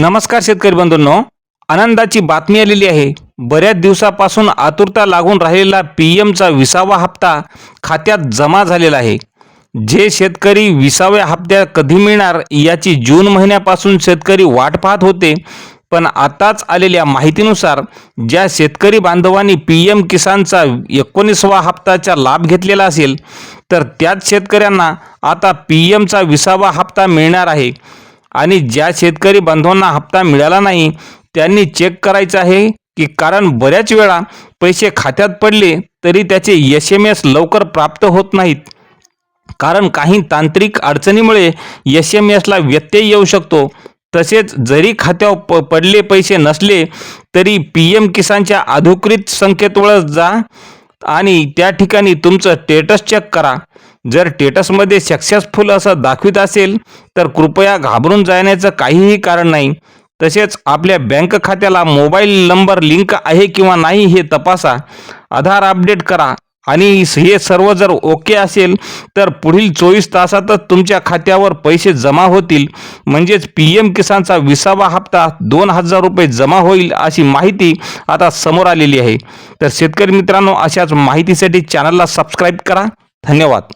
नमस्कार शेतकरी बंधूंनो. आनंदाची बातमी आलेली आहे. बऱ्याच दिवसापासून आतुरता लागून राहिलेला पी एमचा विसावा हप्ता खात्यात जमा झालेला आहे. जे शेतकरी विसाव्या हप्त्या कधी मिळणार याची जून महिन्यापासून शेतकरी वाट पाहत होते. पण आताच आलेल्या माहितीनुसार ज्या शेतकरी बांधवांनी पी एम किसानचा एकोणीसवा हप्ताचा लाभ घेतलेला असेल तर त्याच शेतकऱ्यांना आता पी एमचा विसावा हप्ता मिळणार आहे. आणि ज्या शेतकरी बांधवांना हप्ता मिळाला नाही त्यांनी चेक करायचं आहे की कारण बऱ्याच वेळा पैसे खात्यात पडले तरी त्याचे एस एम एस लवकर प्राप्त होत नाहीत. कारण काही तांत्रिक अडचणीमुळे एस एम एसला व्यत्यय येऊ शकतो. तसेच जरी खात्यावर प पडले पैसे नसले तरी पी एम किसानच्या अधिकृत संकेतवर जा आणि त्या ठिकाणी तुमचं स्टेटस चेक करा. जर टेटसमध्ये सक्सेसफुल असं दाखवित असेल तर कृपया घाबरून जाण्याचं काहीही कारण नाही. तसेच आपल्या बँक खात्याला मोबाईल नंबर लिंक आहे किंवा नाही हे तपासा. आधार अपडेट करा. आणि हे सर्व जर ओके असेल तर पुढील चोवीस तासातच तुमच्या खात्यावर पैसे जमा होतील. म्हणजेच पी एम किसानचा विसावा हप्ता दोन हजार रुपये जमा होईल अशी माहिती आता समोर आलेली आहे. तर शेतकरी मित्रांनो अशाच माहितीसाठी चॅनलला सबस्क्राईब करा. धन्यवाद.